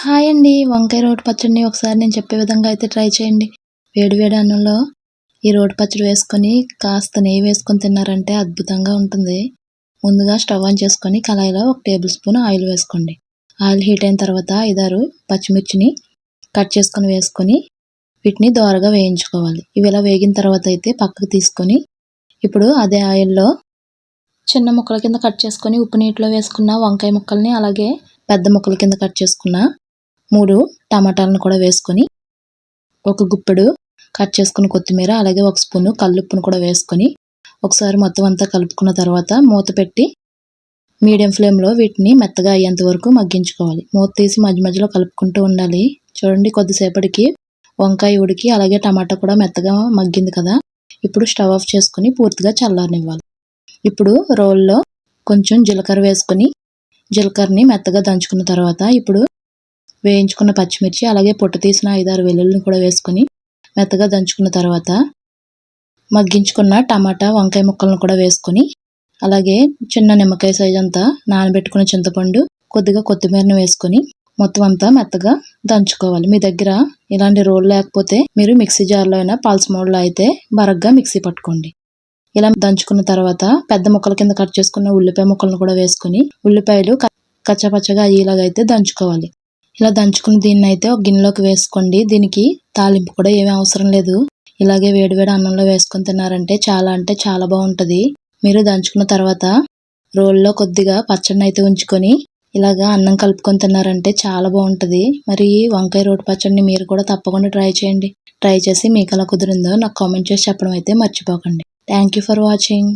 Hi అండి. వంకాయ రోటి పచ్చడిని ఒకసారి నేను చెప్పే విధంగా అయితే ట్రై చేయండి. వేడి వేడి అన్నంలో ఈ రోటి పచ్చడి వేసుకొని కాస్త నెయ్యి వేసుకొని తిన్నారంటే అద్భుతంగా ఉంటుంది. ముందుగా స్టవ్ ఆన్ చేసుకొని కళాయిలో ఒక టేబుల్ స్పూన్ ఆయిల్ వేసుకోండి. ఆయిల్ హీట్ అయిన తర్వాత ఐదారు పచ్చిమిర్చిని కట్ చేసుకొని వేసుకొని వీటిని దోరగా వేయించుకోవాలి. ఇవి ఇలా వేగిన తర్వాత అయితే పక్కకు తీసుకొని ఇప్పుడు అదే ఆయిల్లో చిన్న ముక్కల కింద కట్ చేసుకొని ఉప్పు నీటిలో వేసుకున్న వంకాయ ముక్కల్ని అలాగే పెద్ద ముక్కల కింద కట్ చేసుకున్న మూడు టమాటాలను కూడా వేసుకొని ఒక గుప్పెడు కట్ చేసుకున్న కొత్తిమీర అలాగే ఒక స్పూను కల్లుప్పును కూడా వేసుకొని ఒకసారి మొత్తం అంతా కలుపుకున్న తర్వాత మూత పెట్టి మీడియం ఫ్లేమ్లో వీటిని మెత్తగా అయ్యేంత వరకు మగ్గించుకోవాలి. మూత తీసి మధ్య మధ్యలో కలుపుకుంటూ ఉండాలి. చూడండి కొద్దిసేపటికి వంకాయ ఉడికి అలాగే టమాటా కూడా మెత్తగా మగ్గింది కదా. ఇప్పుడు స్టవ్ ఆఫ్ చేసుకుని పూర్తిగా చల్లారనివ్వాలి. ఇప్పుడు రోల్లో కొంచెం జీలకర్ర వేసుకొని జీలకర్రని మెత్తగా దంచుకున్న తర్వాత ఇప్పుడు వేయించుకున్న పచ్చిమిర్చి అలాగే పొట్టు తీసిన ఐదారు వెల్లుల్లిని కూడా వేసుకొని మెత్తగా దంచుకున్న తర్వాత మగ్గించుకున్న టమాటా వంకాయ ముక్కలను కూడా వేసుకొని అలాగే చిన్న నిమ్మకాయ సైజ్ అంతా నానబెట్టుకున్న చింతపండు కొద్దిగా కొత్తిమీరను వేసుకొని మొత్తం అంతా మెత్తగా దంచుకోవాలి. మీ దగ్గర ఇలాంటి రోల్ లేకపోతే మీరు మిక్సీ జార్లో అయినా పల్స్ మోడ్లో అయితే బరగ్గా మిక్సీ పట్టుకోండి. ఇలా దంచుకున్న తర్వాత పెద్ద ముక్కల కింద కట్ చేసుకున్న ఉల్లిపాయ ముక్కలను కూడా వేసుకొని ఉల్లిపాయలు కచ్చపచ్చగా అయ్యేలాగైతే దంచుకోవాలి. ఇలా దంచుకుని దీన్ని అయితే ఒక గిన్నెలోకి వేసుకోండి. దీనికి తాలింపు కూడా ఏమీ అవసరం లేదు. ఇలాగే వేడివేడి అన్నంలో వేసుకొని తిన్నారంటే చాలా అంటే చాలా బాగుంటుంది. మీరు దంచుకున్న తర్వాత రోల్లో కొద్దిగా పచ్చడిని అయితే ఉంచుకొని ఇలాగా అన్నం కలుపుకొని తిన్నారంటే చాలా బాగుంటుంది. మరి వంకాయ రోటి పచ్చడిని మీరు కూడా తప్పకుండా ట్రై చేయండి. ట్రై చేసి మీకు ఎలా కుదిరిందో నాకు కామెంట్ చేసి చెప్పడం అయితే మర్చిపోకండి. Thank you for watching.